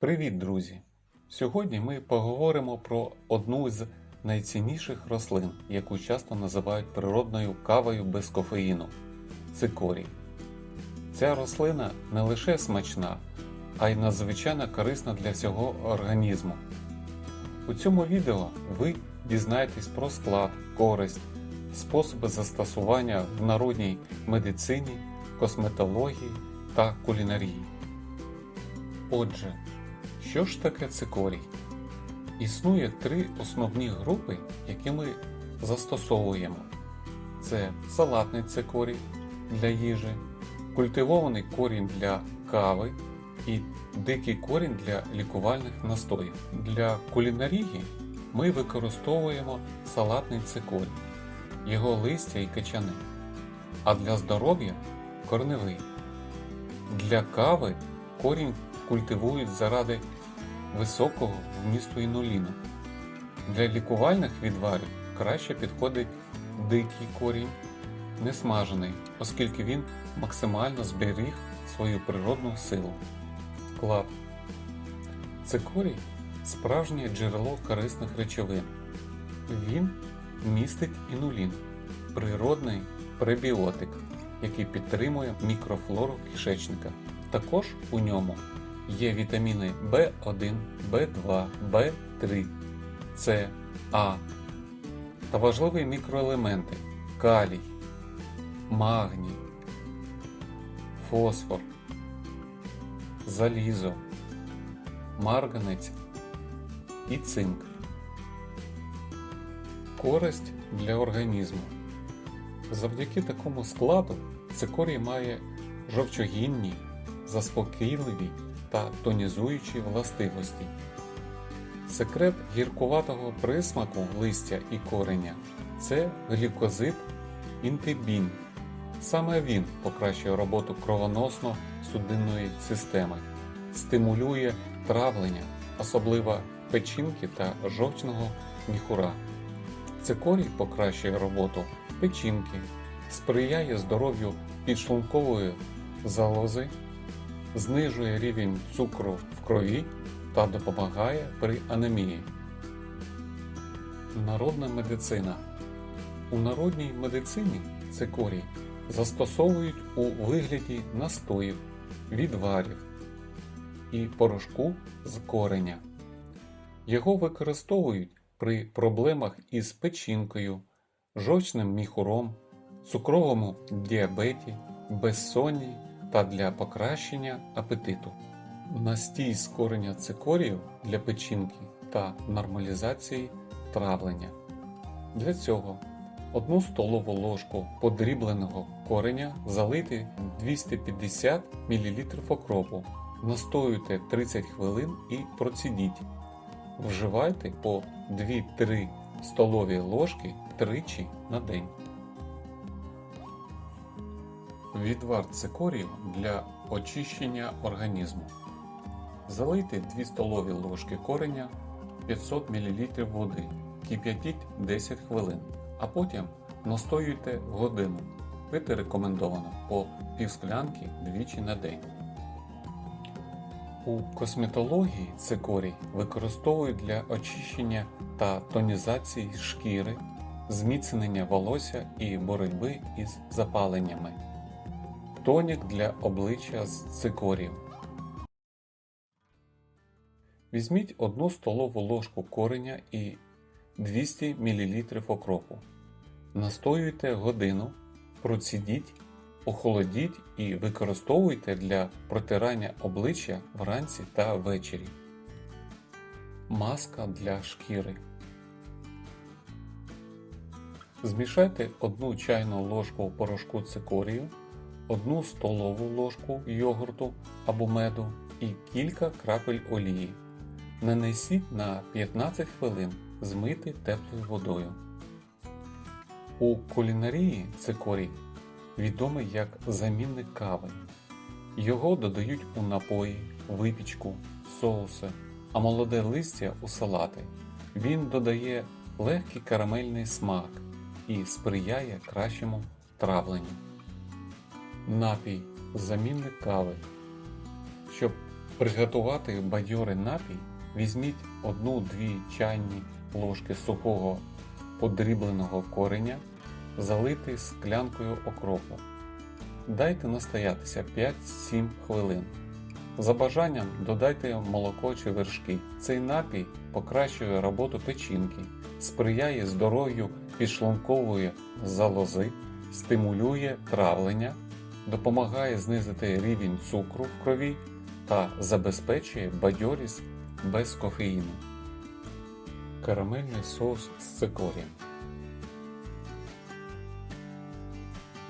Привіт, друзі! Сьогодні ми поговоримо про одну з найцінніших рослин, яку часто називають природною кавою без кофеїну цикорій. Ця рослина не лише смачна, а й надзвичайно корисна для всього організму. У цьому відео ви дізнаєтесь про склад, користь, способи застосування в народній медицині, косметології та кулінарії. Отже, що ж таке цикорій? Існує три основні групи, які ми застосовуємо: це салатний цикорій для їжі, культивований корінь для кави і дикий корінь для лікувальних настоїв. Для кулінарії ми використовуємо салатний цикорій, його листя і качани, а для здоров'я корневий. Для кави корінь культивують заради високого вмісту інуліну. Для лікувальних відварів краще підходить дикий корінь, не смажений, оскільки він максимально зберіг свою природну силу. Склад. Цикорій справжнє джерело корисних речовин. Він містить інулін, природний пребіотик, який підтримує мікрофлору кишечника. Також у ньому є вітаміни В1, В2, В3, С, А та важливі мікроелементи калій, магній, фосфор, залізо, марганець і цинк. Користь для організму. Завдяки такому складу цикорій має жовчогінні, заспокійливі та тонізуючі властивості. Секрет гіркуватого присмаку листя і кореня це глюкозид інтибін. Саме він покращує роботу кровоносно-судинної системи, стимулює травлення, особливо печінки та жовчного міхура. Цикорій покращує роботу печінки, сприяє здоров'ю підшлункової залози, знижує рівень цукру в крові та допомагає при анемії. Народна медицина. У народній медицині цикорій застосовують у вигляді настоїв, відварів і порошку з кореня. Його використовують при проблемах із печінкою, жовчним міхуром, цукровому діабеті, безсонні та для покращення апетиту. Настій з кореня цикорію для печінки та нормалізації травлення. Для цього одну столову ложку подрібленого кореня залити 250 мл окропу, настоюйте 30 хвилин і процідіть. Вживайте по 2-3 столові ложки тричі на день. Відвар цикорію для очищення організму. Залийте 2 столові ложки кореня 500 мл води, кип'ятіть 10 хвилин, а потім настоюйте годину. Пити рекомендовано по півсклянки двічі на день. У косметології цикорій використовують для очищення та тонізації шкіри, зміцнення волосся і боротьби із запаленнями. Тонік для обличчя з цикорію. Візьміть 1 столову ложку кореня і 200 мл окропу. Настоюйте годину, процідіть, охолодіть і використовуйте для протирання обличчя вранці та ввечері. Маска для шкіри. Змішайте 1 чайну ложку порошку цикорію, 1 столову ложку йогурту або меду і кілька крапель олії. Нанесіть на 15 хвилин змити теплою водою. У кулінарії цикорій відомий як замінник кави. Його додають у напої, випічку, соуси, а молоде листя у салати. Він додає легкий карамельний смак і сприяє кращому травленню. Напій замінник кави. Щоб приготувати бадьорий напій, візьміть 1-2 чайні ложки сухого подрібленого кореня, залити склянкою окропу. Дайте настоятися 5-7 хвилин. За бажанням додайте молоко чи вершки. Цей напій покращує роботу печінки, сприяє здоров'ю підшлункової залози, стимулює травлення, допомагає знизити рівень цукру в крові та забезпечує бадьорість без кофеїну. Карамельний соус з цикорієм.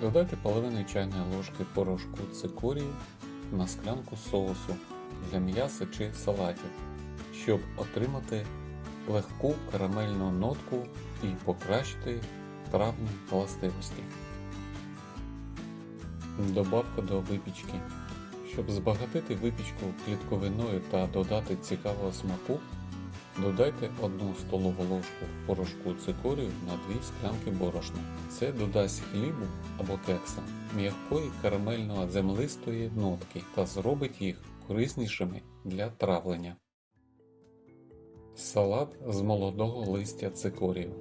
Додайте половину чайної ложки порошку цикорію на склянку соусу для м'яса чи салатів, щоб отримати легку карамельну нотку і покращити травні властивості. Добавка до випічки. Щоб збагатити випічку клітковиною та додати цікавого смаку, додайте 1 столову ложку порошку цикорію на 2 склянки борошна. Це додасть хлібу або кекса м'якої карамельно-землистої нотки та зробить їх кориснішими для травлення. Салат з молодого листя цикорію.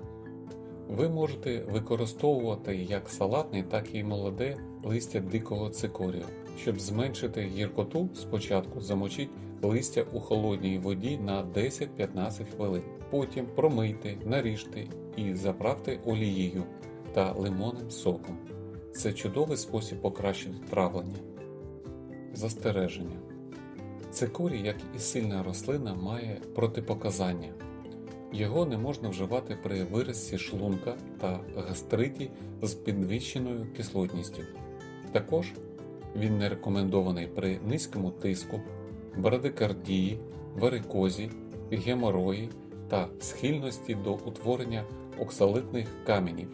Ви можете використовувати як салатний, так і молоде листя дикого цикорію. Щоб зменшити гіркоту, спочатку замочіть листя у холодній воді на 10-15 хвилин. Потім промийте, наріжте і заправте олією та лимонним соком. Це чудовий спосіб покращити травлення. Застереження. Цикорій, як і сильна рослина, має протипоказання. Його не можна вживати при виразці шлунка та гастриті з підвищеною кислотністю. Також він не рекомендований при низькому тиску, брадикардії, варикозі, геморої та схильності до утворення оксалитних каменів.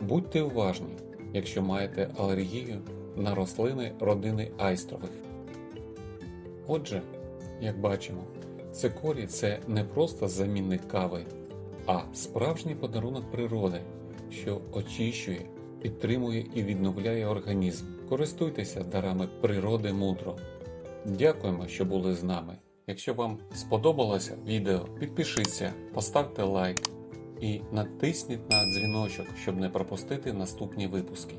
Будьте уважні, якщо маєте алергію на рослини родини айстрових. Отже, як бачимо, цикорій це не просто замінник кави, а справжній подарунок природи, що очищує, підтримує і відновляє організм. Користуйтеся дарами природи мудро. Дякуємо, що були з нами. Якщо вам сподобалося відео, підпишіться, поставте лайк і натисніть на дзвіночок, щоб не пропустити наступні випуски.